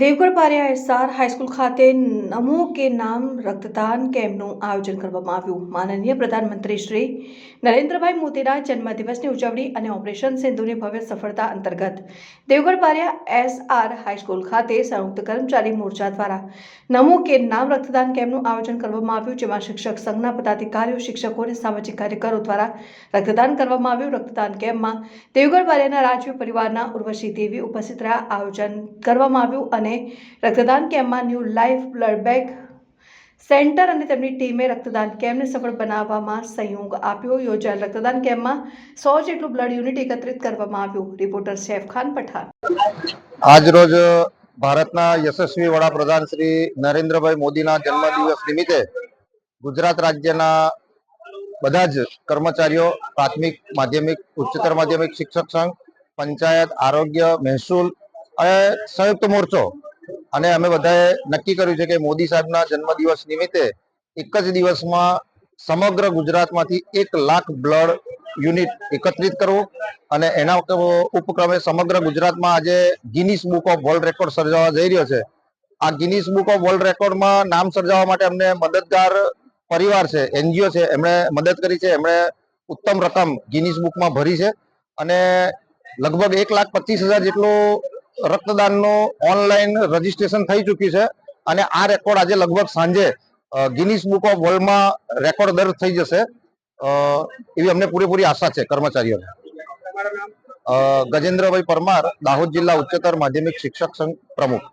Devgadh Pariya SR high school ખાતે નમો કે નામ રક્તદાન કેમ્પનું આયોજન કરવામાં આવ્યું. માનનીય પ્રધાનમંત્રી શ્રી નરેન્દ્રભાઈ મોદીના જન્મદિવસની ઉજવણી અને ઓપરેશન સિંધુની ભવ્ય સફળતા અંતર્ગત દેવગઢ પારિયા એસઆર હાઈસ્કૂલ ખાતે સંયુક્ત કર્મચારી મોરચા દ્વારા નમો કે નામ રક્તદાન કેમ્પનું આયોજન કરવામાં આવ્યું, જેમાં શિક્ષક સંઘના પદાધિકારીઓ, શિક્ષકો અને સામાજિક કાર્યકરો દ્વારા રક્તદાન કરવામાં આવ્યું. રક્તદાન કેમ્પમાં દેવગઢ પારિયાના રાજવી પરિવારના ઉર્વશી દેવી ઉપસ્થિત રહ્યા. આયોજન કરવામાં આવ્યું અને રક્તદાન કેમ્પમાં New Life Blood Bank Centre અને તેમની ટીમે રક્તદાન કેમ્પને સફળ બનાવવામાં સહયોગ આપ્યો યોજાયેલ રક્તદાન કેમ્પમાં સો જેટલું બ્લડ યુનિટ એકત્રિત કરવામાં આવ્યું રિપોર્ટર સૈફ ખાન પઠાણ આજ રોજ ભારતના યશસ્વી વડાપ્રધાન શ્રી નરેન્દ્રભાઈ મોદીના જન્મદિવસ નિમિત્તે ગુજરાત રાજ્યના બધા જ કર્મચારીઓ પ્રાથમિક માધ્યમિક ઉચ્ચતર માધ્યમિક શિક્ષક સંઘ પંચાયત આરોગ્ય મહેસૂલ અને સંયુક્ત મોરચો અને અમે બધાએ નક્કી કર્યું છે કે મોદી સાહેબના જન્મદિવસ નિમિત્તે એક જ દિવસમાં સમગ્ર ગુજરાતમાંથી એક લાખ બ્લડ યુનિટ એકત્રિત કરવું અને એના ઉપક્રમે સમગ્ર ગુજરાતમાં આજે Guinness Book of World Record સર્જાવા જઈ રહ્યો છે. આ ગિનિસ બુક ઓફ વર્લ્ડ રેકોર્ડમાં નામ સર્જાવા માટે અમને મદદગાર પરિવાર છે, એનજીઓ છે, એમણે મદદ કરી છે, એમણે ઉત્તમ રકમ ગિનિસ બુકમાં ભરી છે અને લગભગ એક લાખ પચીસ હજાર જેટલું રક્તદાનનું ઓનલાઈન રજીસ્ટ્રેશન થઈ ચૂક્યું છે અને આ રેકોર્ડ આજે લગભગ સાંજે ગિનિસ બુક ઓફ વર્લ્ડમાં રેકોર્ડ દર્જ થઈ જશે. એવી અમને પૂરેપૂરી આશા છે કર્મચારીઓને. ગજેન્દ્રભાઈ પરમાર, દાહોદ જિલ્લા ઉચ્ચતર માધ્યમિક શિક્ષક સંઘ પ્રમુખ.